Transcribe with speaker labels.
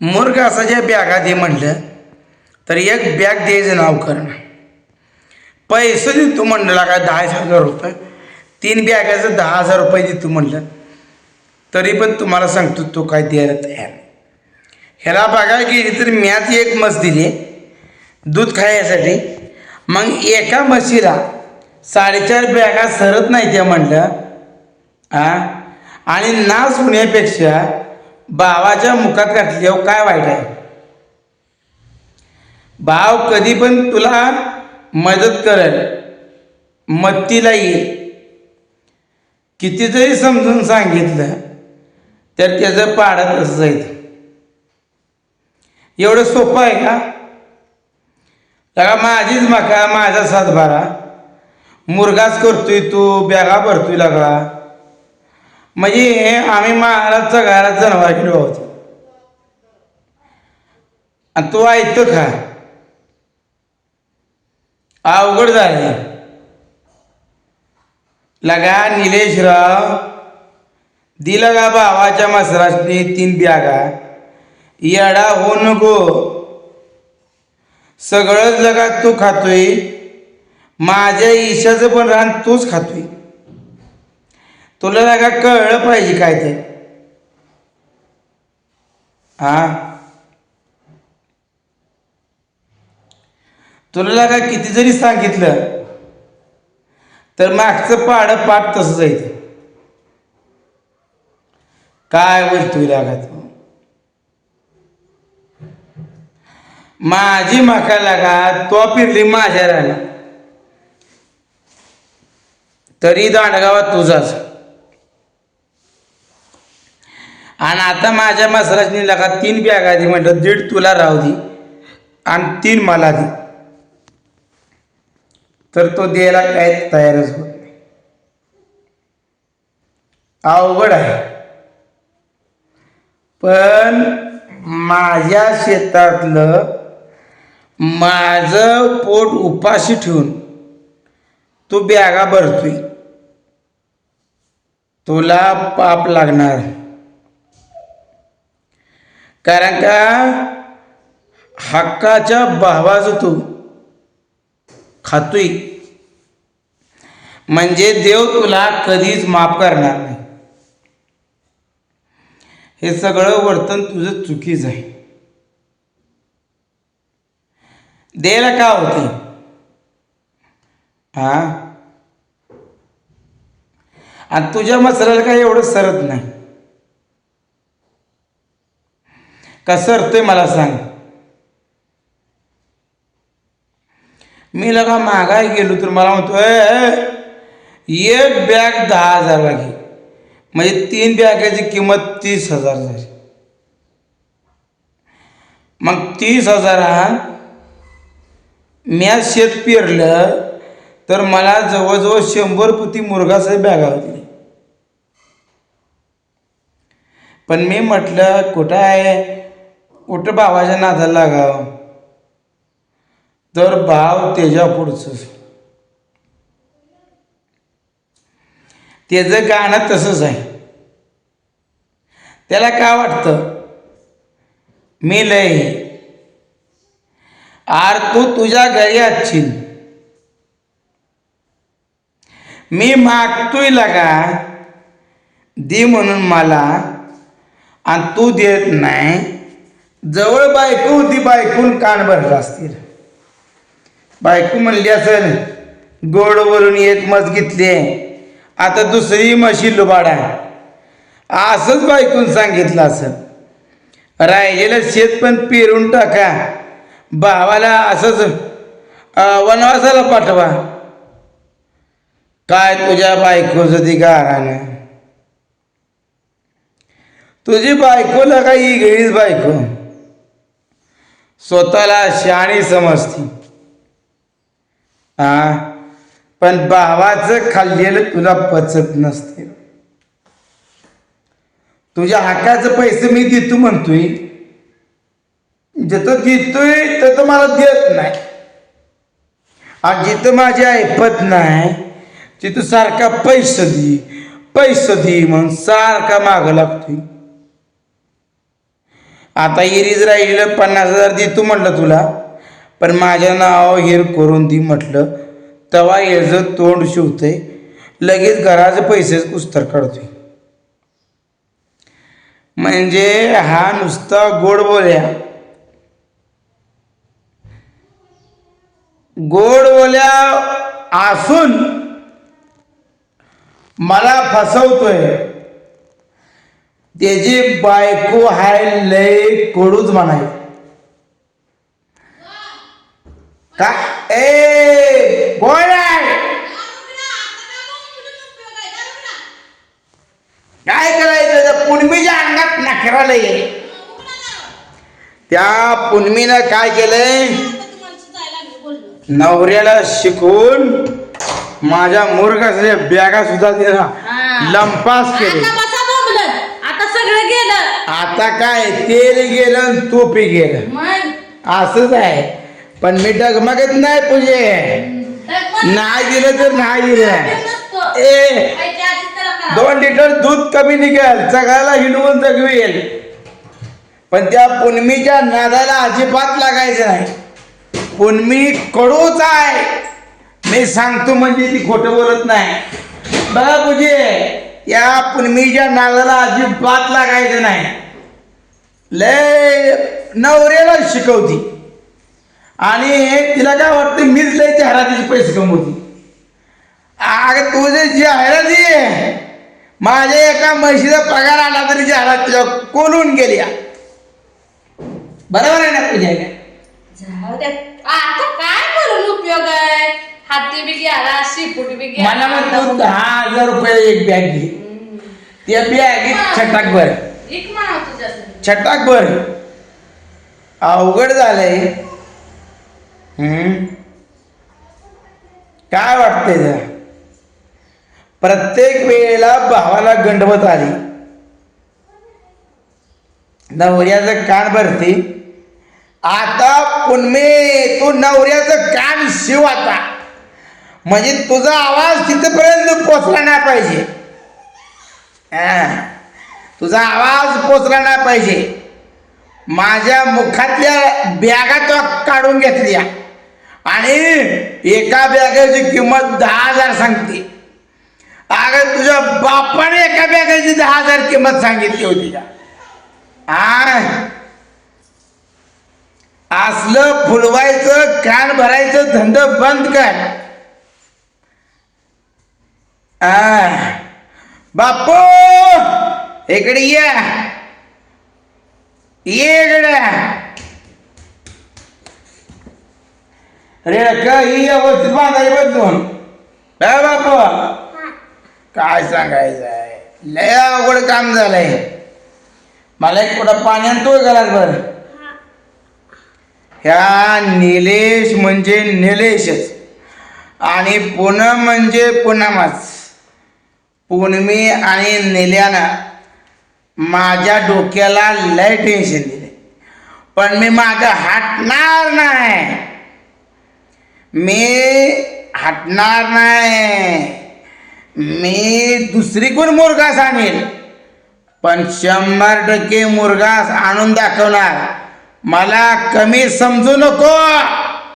Speaker 1: मूर्ख असं ज्या बॅगा दे म्हटलं तर एक बॅग द्यायचं नाव करणं पैसे देतो म्हणलं का दहा हजार रुपये? तीन बॅगाचं दहा हजार रुपये देतो म्हणलं. तरी पण तुम्हाला सांगतो तो काय द्यायला तयार ह्याला बघायला गेली तर म्याच एक मस दिली. दूध खायसाठी. मग एका म्हशीला साडेचार बॅगा सरत नाही त्या म्हणलं आ? आणि नाश होण्यापेक्षा भावाच्या मुखात घातल्यावर काय वाईट आहे? भाव कधी पण तुला मदत करेल. मत्तीला येईल कितीतरी समजून सांगितलं तर त्याचं पाडत असं जायचं एवढं सोपं आहे का? बघा माझीच मका माझा सातबारा. मुरगाच करतोय तू बॅगा भरतोय लागला म्हणजे आम्ही महाराजचा घरात जनावर गेलो आहोत आणि तू ऐकतो का? अवघड झाले लगा निलेशराव दिला का भावाच्या मसराशनी तीन ब्यागा. येडा हो नको. सगळं जगात तू खातोय. माझ्या ईशाचं पण रान तूच खातोय. तुला लागा कळलं पाहिजे काय ते? हा? तुला लागा किती जरी सांगितलं तर मागचं पाड पाठ तसंच जायचं काय बोलतोय लागा तू माझी माका लागा तो फिरली माझ्या राहिला. तरी दांडगावात तुझाच आणि आता माझ्या मसराजनी लगा तीन बॅगा दे म्हटलं दीड तुला राहू दे. आणि तीन मला दे. तर तो द्यायला काय तयारच होत नाही. अवघड आहे. पण माझ्या शेतातलं माझं पोट उपाशी ठेवून तू बॅगा भरतोय. तुला पाप लागणार. कारण का? हक्काच्या भावाचं तू. खातोय. म्हणजे देव तुला कधीच माफ करणार नाही. हे सगळं वर्तन तुझं चुकीच आहे. द्यायला का होते? हा? आणि तुझ्या मसराला काय एवढं सरत नाही? का सरतोय मला सांग. मी लगा महागाई गेलो तर मला म्हणतो एक बॅग दहा हजार घे म्हणजे तीन बॅगाची किंमत तीस हजार झाली. मग तीस हजारात म्या शेत पेरलं तर मला जवळजवळ शंभर पुती मुरगाचं बॅगा होती. पण मी म्हटलं कुठं आहे? कुठं भावाच्या नादाला लागावं. तर भाव त्याच्या पुढचं. त्याचं गाणं तसंच आहे. त्याला काय वाटतं? मी लय. आर तू तुझ्या घरी असशील मी मागतोय लगा. दे म्हणून मला. आणि तू देत नाही. जवळ बायको होती बायकून कान भरला असतील. बायको म्हणली असेल गोडवरून एक मस घेतली आता दुसरी म्हशी लुबाडा असंच बायकून सांगितलं असं राहिलेलं शेत पण पेरून टाका. भावाला असंच वनवासाला पाठवा. काय तुझ्या बायकोचं ती गारानं तुझी बायकोला काही इगळीच बायको. स्वतःला शाणी समजती. हा? पण भावाचं खाल्लेलं तुला पचत नसते. तुझ्या हक्काचं पैसे मी देतो म्हणतोय. जिथं देतोय तिथं मला देत नाही. आणि जिथं माझी ऐपत नाही तिथं सारखा पैसे दे पैसे दे म्हणून सारखा मागं लागतोय. आता इरीज राहिलेलं पन्नास हजार देतो म्हटलं तुला. पण माझ्या नावावर हिर करून दे म्हटलं. तवा याचं तोंड शिवतंय. लगेच घराचे पैसेच कुस्तर काढतोय. म्हणजे हा नुसता गोड बोल्या. गोड बोल्या असून मला फसवतोय. त्याची बायको हाय लय कडूच म्हणाय. का? ए गोळ्या काय करायचं? पुनमीच्या अंगात नखराला ये. त्या पुनमीनं काय केलंय? नवऱ्याला शिकवून माझ्या मूर्खाच्या बॅगा सुद्धा. लंपास केले
Speaker 2: आता बसा बोंबलत. आता सगळं गेलं
Speaker 1: आता काय तेल गेलं तूपही गेलं.
Speaker 2: मग?
Speaker 1: असंच आहे. पण मी डगमगत नाही पूजे. नाही दिलं तर नाही दिलं ए दोन लिटर दूध कमी निघेल. सगळ्याला हिंडवून जगवेल. पण त्या पुनमीच्या नादाला अजिबात लागायचं नाही. पुनमी कडूच आहे. मी सांगतो म्हणजे ती खोटं बोलत नाही. बघा पूजे. या पुनमीच्या नादाला अजिबात लागायचं नाही. लय नवऱ्याला शिकवती. आणि तिला काय वाटतं मीच लय जाहिरातीचे पैसे कमवती. अगं तुझे जाहिराती आहे माझ्या एका म्हशीचा पगार आला तरी जाहिरात तुझ्या कोलून गेल्या बरोबर आहे ना तुझ्या
Speaker 2: आता काय करून उपयोग आहे? हाती बी शिपूट बी
Speaker 1: मला म्हणतो दहा हजार रुपये एक बॅग घे. त्या बॅगीत छटाक भर.
Speaker 2: एक म्हणा तुझ्यासाठी
Speaker 1: छटाक भर. अवघड झालंय. हम्म. काय वाटतंय जरा? प्रत्येक वेळेला भावाला गंडवत आली. नवऱ्याचं कान भरते. आता पुनमे तू नवऱ्याचं कान शिव आता. म्हणजे तुझा आवाज तिथपर्यंत पोचला नाही पाहिजे. तुझा आवाज पोचला नाही पाहिजे. माझ्या मुखातल्या बॅगा तो काढून घेतल्या. आणि एका बॅगाची किंमत दहा हजार सांगते. अगं तुझ्या बापाने एका बॅगाची दहा हजार किंमत सांगितली होती का? असलं फुलवायचं कान भरायचं धंद बंद कर. बापू इकडे ये. ये इकडे अरे ही व्यवस्थित बांधाय बदलून. काय बापू काय सांगायचं लय अवघड काम झालंय. मला एक कुठं पाण्यात आणतोय घरात बर. ह्या निलेश म्हणजे निलेशच. आणि पूनम म्हणजे पुनमच पूर्णिमी आणि निल्यानं माझ्या डोक्याला लय टेन्शन दिले पण मी मागं हटणार नाही. मी हटणार नाही. मी दुसरी कोण मुरघास आणेल पण शंभर टक्के मुरगास आणून दाखवणार. मला कमी समजू नको.